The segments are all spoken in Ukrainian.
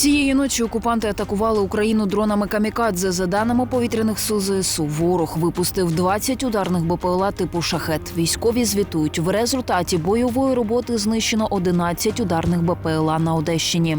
Цієї ночі окупанти атакували Україну дронами камікадзе. За даними повітряних сил ЗСУ, ворог випустив 20 ударних БПЛА типу шахет. Військові звітують, в результаті бойової роботи знищено 11 ударних БПЛА на Одещині.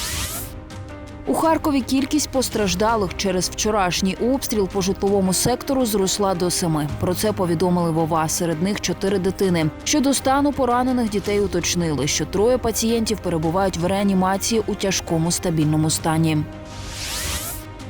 У Харкові кількість постраждалих через вчорашній обстріл по житловому сектору зросла до семи. Про це повідомили Вова. Серед них чотири дитини. Щодо стану поранених дітей уточнили, що троє пацієнтів перебувають в реанімації у тяжкому стабільному стані.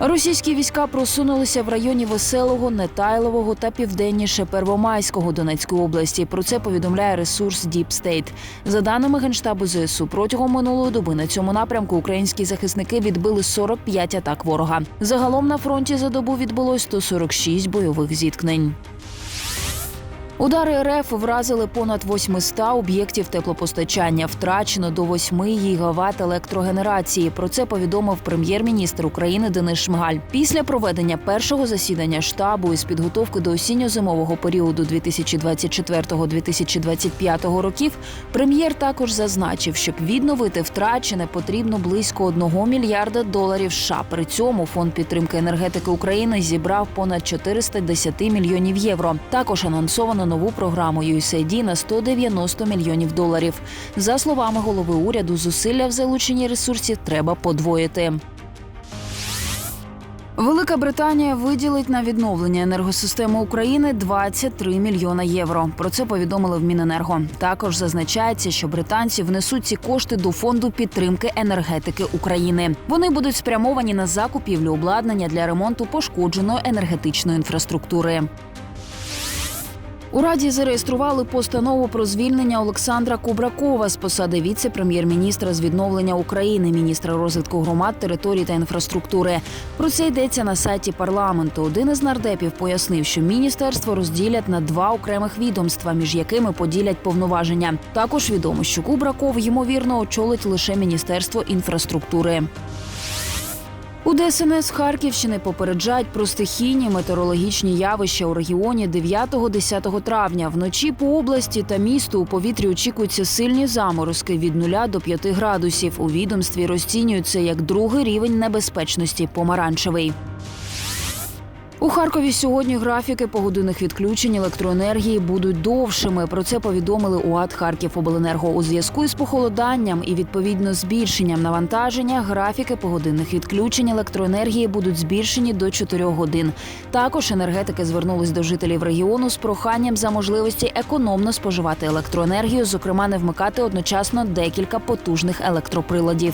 Російські війська просунулися в районі Веселого, Нетайлового та південніше Первомайського Донецької області. Про це повідомляє ресурс Deep State. За даними генштабу ЗСУ, протягом минулої доби на цьому напрямку українські захисники відбили 45 атак ворога. Загалом на фронті за добу відбулось 146 бойових зіткнень. Удари РФ вразили понад 800 об'єктів теплопостачання. Втрачено до 8 гігават електрогенерації. Про це повідомив прем'єр-міністр України Денис Шмигаль. Після проведення першого засідання штабу із підготовки до осінньо-зимового періоду 2024-2025 років. Прем'єр також зазначив, щоб відновити втрачене потрібно близько 1 мільярда доларів. США. При цьому фонд підтримки енергетики України зібрав понад 410 мільйонів євро. Також анонсовано нову програму USAID на 190 мільйонів доларів. За словами голови уряду, зусилля в залученні ресурсів треба подвоїти. Велика Британія виділить на відновлення енергосистеми України 23 мільйона євро. Про це повідомили в Міненерго. Також зазначається, що британці внесуть ці кошти до фонду підтримки енергетики України. Вони будуть спрямовані на закупівлю обладнання для ремонту пошкодженої енергетичної інфраструктури. У раді зареєстрували постанову про звільнення Олександра Кубракова з посади віце-прем'єр-міністра з відновлення України, міністра розвитку громад, територій та інфраструктури. Про це йдеться на сайті парламенту. Один із нардепів пояснив, що міністерство розділять на два окремих відомства, між якими поділять повноваження. Також відомо, що Кубраков ймовірно очолить лише міністерство інфраструктури. У ДСНС Харківщини попереджають про стихійні метеорологічні явища у регіоні 9-10 травня. Вночі по області та місту у повітрі очікуються сильні заморозки від 0 до 5 градусів. У відомстві розцінюються як другий рівень небезпечності помаранчевий. У Харкові сьогодні графіки погодинних відключень електроенергії будуть довшими. Про це повідомили УАД Харківобленерго. У зв'язку із похолоданням і відповідно збільшенням навантаження. Графіки погодинних відключень електроенергії будуть збільшені до 4 годин. Також енергетики звернулись до жителів регіону з проханням за можливості економно споживати електроенергію, зокрема не вмикати одночасно декілька потужних електроприладів.